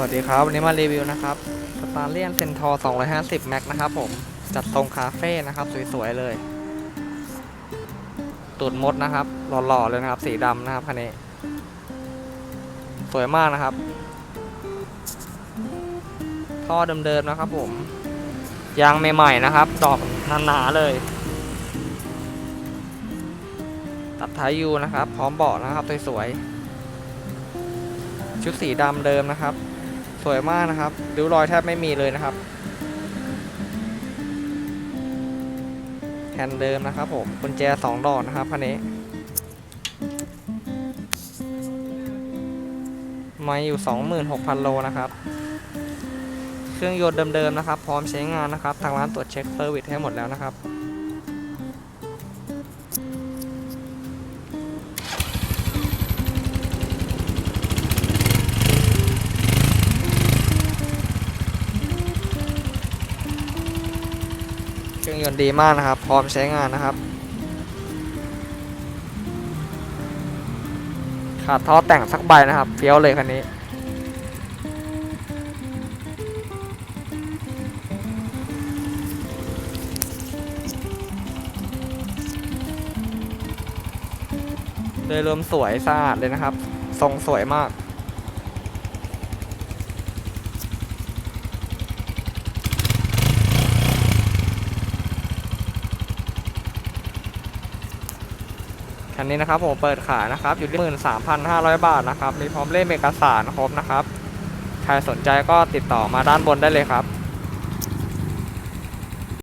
สวัสดีครับ วันนี้มารีวิวนะครับสตาร์เลียนเซนทอร์250 แม็กนะครับผม จัดทรงคาเฟ่นะครับ สวยๆเลย ตูดมดนะครับ หล่อๆเลยนะครับ สีดำนะครับคันนี้ สวยมากนะครับ ท่อเดิมๆนะครับผม ยางใหม่ๆนะครับ ดอกหนาๆเลย ตัดท้ายยูนะครับ พร้อมเบาะนะครับสวยๆชุดสีดำเดิมนะครับ สวยมากนะครับริ้วรอยแทบไม่มีเลยนะครับแฮนด์เดิมนะครับผมกุญแจสองดอกนะครับคันนี้ไม่อยู่ 26,000 โลนะครับ เครื่องยนต์เดิมๆนะครับ พร้อมใช้งานนะครับ ทางร้านตรวจเช็คเซอร์วิสให้หมดแล้วนะครับ เครื่องยนต์ดีมากนะครับ พร้อมใช้งานนะครับ ขาดท่อแต่งสักใบนะครับเฟี้ยวเลยคันนี้โดยรวมสวยสะอาดเลยนะครับ ทรงสวยมาก คันนี้นะครับผมเปิดขายนะครับอยู่ที่หมื่นสามพันห้าร้อยบาทนะครับมีพร้อมเล่มเอกสารครบนะครับใครสนใจก็ติดต่อมาด้านบนได้เลยครับ